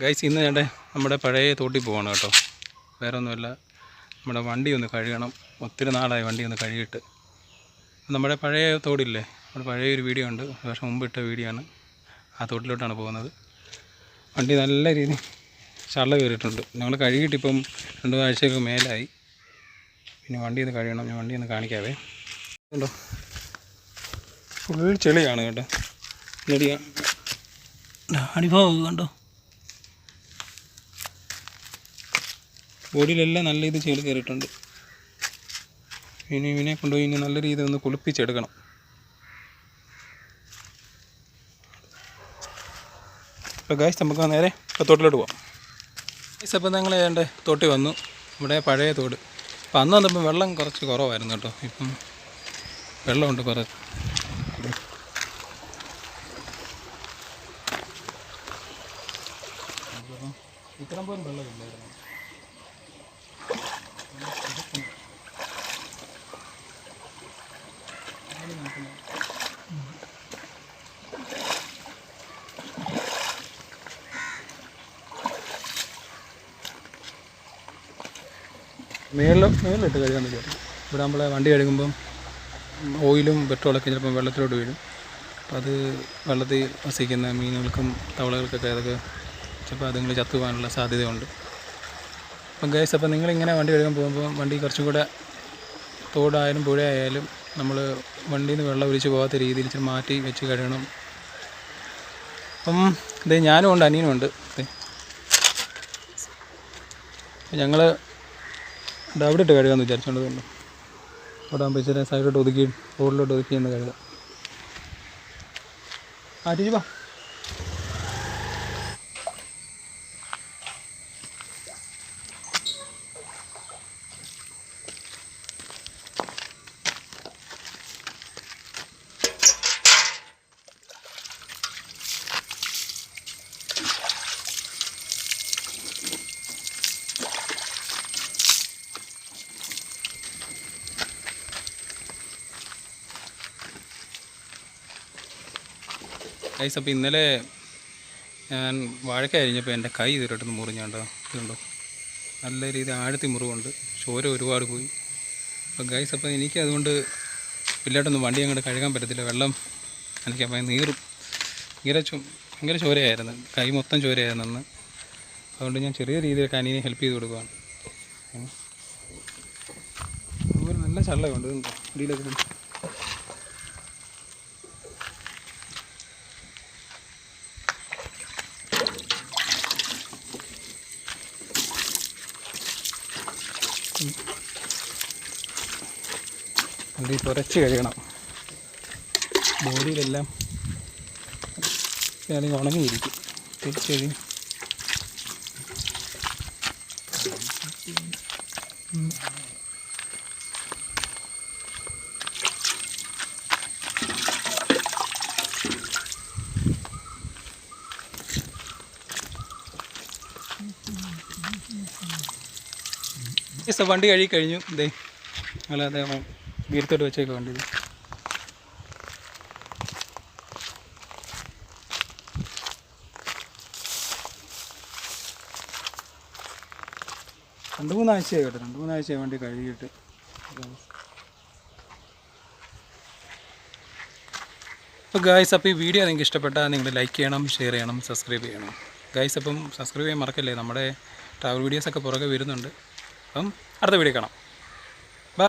Guys ഇന്ന് ഞാൻ നമ്മുടെ പഴയ തോട്ടിൽ പോവാണ് കേട്ടോ. വേറെ ഒന്നുമില്ല നമ്മുടെ വണ്ടി ഒന്ന് കഴുകണം. ഒത്തിരി നാളായി വണ്ടി ഒന്ന് കഴുകിയിട്ട്. നമ്മുടെ പഴയ തോടില്ലേ? നമ്മുടെ പഴയ ഒരു വീഡിയോ ഉണ്ട്. ഒരു വർഷം മുമ്പ് ഇട്ട വീഡിയോ ആണ്. ആ തോട്ടിലോട്ടാണ് പോകുന്നത്. വണ്ടി നല്ല രീതിയിൽ ചള്ള കയറിയിട്ടുണ്ട്. ഞങ്ങൾ കഴുകിയിട്ട് ഇപ്പം രണ്ട് ആഴ്ചയൊക്കെ മേലായി. പിന്നെ വണ്ടി ഒന്ന് കഴുകണം. ഞാൻ വണ്ടി ഒന്ന് കാണിക്കാവേ. ഉണ്ടോ ഫുൾ ചെളിയാണ് കേട്ടോ. നെടിയ അടിഭാവം കണ്ടോ? ബോഡിയിലെല്ലാം നല്ല രീതിയിൽ ചെളി കയറിയിട്ടുണ്ട്. ഇനി ഇവനെ കൊണ്ടുപോയി ഇനി നല്ല രീതിയിൽ ഒന്ന് കുളിപ്പിച്ചെടുക്കണം. അപ്പോൾ ഗായ്സ് നമുക്ക് നേരെ ഇപ്പോൾ തോട്ടിലോട്ട് പോവാം. ഗായ്സ് അപ്പോൾ ഞങ്ങൾ ഏതാണ്ട് തോട്ടി വന്നു. ഇവിടെ പഴയ തോട്. അപ്പോൾ അന്ന് വന്നപ്പം വെള്ളം കുറച്ച് കുറവായിരുന്നു കേട്ടോ. ഇപ്പം വെള്ളമുണ്ട് കുറച്ച് ഇത്രയും പോലും വെള്ളമില്ലായിരുന്നു. മേളിൽ മേളിലിട്ട് കഴുകാൻ പറ്റും ഇവിടെ നമ്മളെ വണ്ടി കഴുകുമ്പം ഓയിലും പെട്രോളൊക്കെ ചിലപ്പം വെള്ളത്തിലോട്ട് വീഴും. അപ്പം അത് വെള്ളത്തിൽ വസിക്കുന്ന മീനുകൾക്കും തവളകൾക്കൊക്കെ അതൊക്കെ ചിലപ്പോൾ അതുങ്ങൾ ചത്തുപോകാനുള്ള സാധ്യതയുണ്ട്. അപ്പം ഗൈസ് അപ്പം നിങ്ങളിങ്ങനെ വണ്ടി കഴുകാൻ പോകുമ്പോൾ വണ്ടി കുറച്ചും കൂടെ തോടായാലും പുഴയായാലും നമ്മൾ വണ്ടിയിൽ നിന്ന് വെള്ളം ഒഴിച്ച് പോകാത്ത രീതിയിൽ ഇച്ചിരി മാറ്റി വെച്ച് കഴുകണം. അപ്പം ഇത് ഞാനും ഉണ്ട് അനിയനും ഉണ്ട്. ഞങ്ങൾ അവിടെ ഇട്ട് കഴുകാമെന്ന് വിചാരിച്ചുകൊണ്ടതുകൊണ്ട് അവിടെ ആകുമ്പോൾ ഇച്ചിരി സൈഡിലോട്ട് ഒതുക്കി റോഡിലോട്ട് ഒതുക്കി എന്ന് കഴുകാം. ആ ചേച്ചി ഗൈസ് അപ്പോൾ ഇന്നലെ ഞാൻ വാഴക്ക അരിഞ്ഞപ്പോൾ എന്റെ കൈ ഇതിലോട്ടൊന്ന് മുറിഞ്ഞാണ്ടോ? ഇതുണ്ടോ? നല്ല രീതി ആഴത്തി മുറിവുണ്ട്. ചോര ഒരുപാട് പോയി. അപ്പോൾ ഗൈസ് അപ്പോൾ എനിക്ക് അതുകൊണ്ട് വലുതായിട്ടൊന്നും വണ്ടി അങ്ങോട്ട് കഴുകാൻ പറ്റത്തില്ല. വെള്ളം എനിക്ക് അപ്പം നീറും ഭയങ്കര ഭയങ്കര ചോരയായിരുന്നു. കൈ മൊത്തം ചോരയായിരുന്നു അന്ന്. അതുകൊണ്ട് ഞാൻ ചെറിയ രീതിയിൽ കനീനെ ഹെൽപ്പ് ചെയ്ത് കൊടുക്കുകയാണ്. അതുപോലെ നല്ല ചള്ളമുണ്ട് ഇതുണ്ടോ. വണ്ടി കുറച്ച് കഴുകണം. ബോഡിയിലെല്ലാം അല്ലെങ്കിൽ ഉണങ്ങിയിരിക്കും. തിരിച്ച് Yes, വണ്ടി കഴുകി കഴിഞ്ഞു. ഇതേ ഞങ്ങളത് വീരത്തോട്ട് വെച്ചേക്ക് വേണ്ടത് ഇത്. രണ്ട് മൂന്നാഴ്ചയായി കേട്ടോ രണ്ട് മൂന്നാഴ്ചയായി വേണ്ടി കഴുകിയിട്ട്. അപ്പോൾ ഗായ്സ് അപ്പോൾ ഈ വീഡിയോ നിങ്ങൾക്ക് ഇഷ്ടപ്പെട്ടാൽ നിങ്ങൾ ലൈക്ക് ചെയ്യണം ഷെയർ ചെയ്യണം സബ്സ്ക്രൈബ് ചെയ്യണം. ഗായ്സ് അപ്പം സബ്സ്ക്രൈബ് ചെയ്യാൻ മറക്കല്ലേ? നമ്മുടെ ട്രാവൽ വീഡിയോസൊക്കെ പുറകെ വരുന്നുണ്ട്. അപ്പം അടുത്ത വീഡിയോ കാണാം.